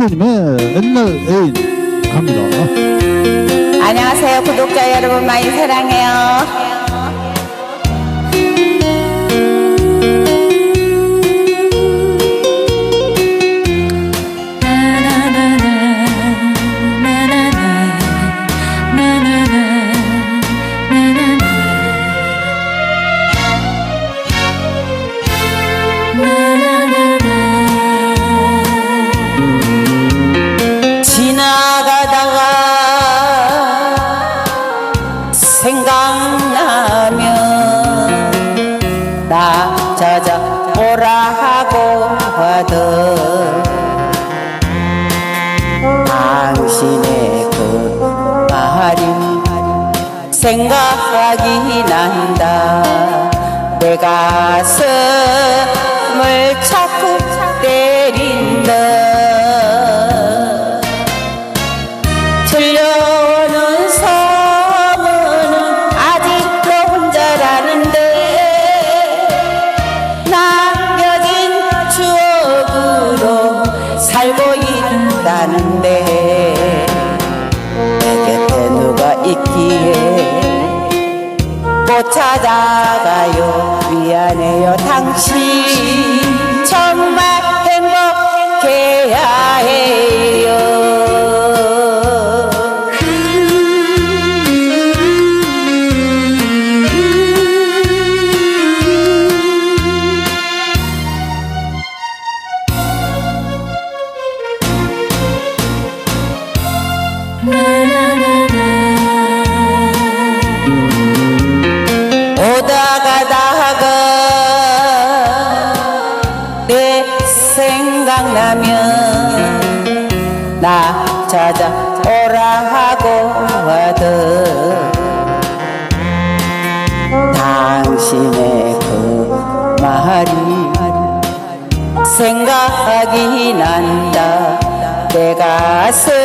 김대님의 옛날 애인 갑니다. 안녕하세요. 구독자 여러분 많이 사랑해요. 생각나면 나 찾아오라 하고 하던 당신의 그 말이 생각이 난다 못 찾아가요. 미안해요 당신. 정말 행복해야 해요. 오다 내 생각나면 나 찾아오라 하고 하던 당신의 그 말이 생각이 난다. 내 가슴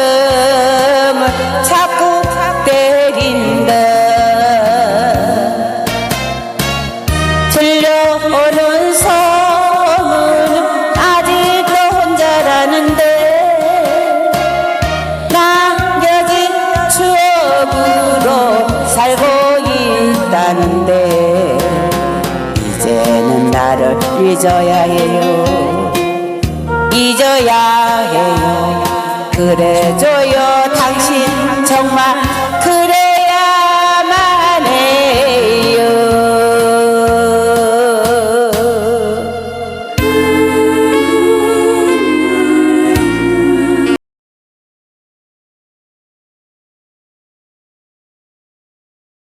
잊어야 해요. 잊어야 해요. 그래줘요. 당신 정말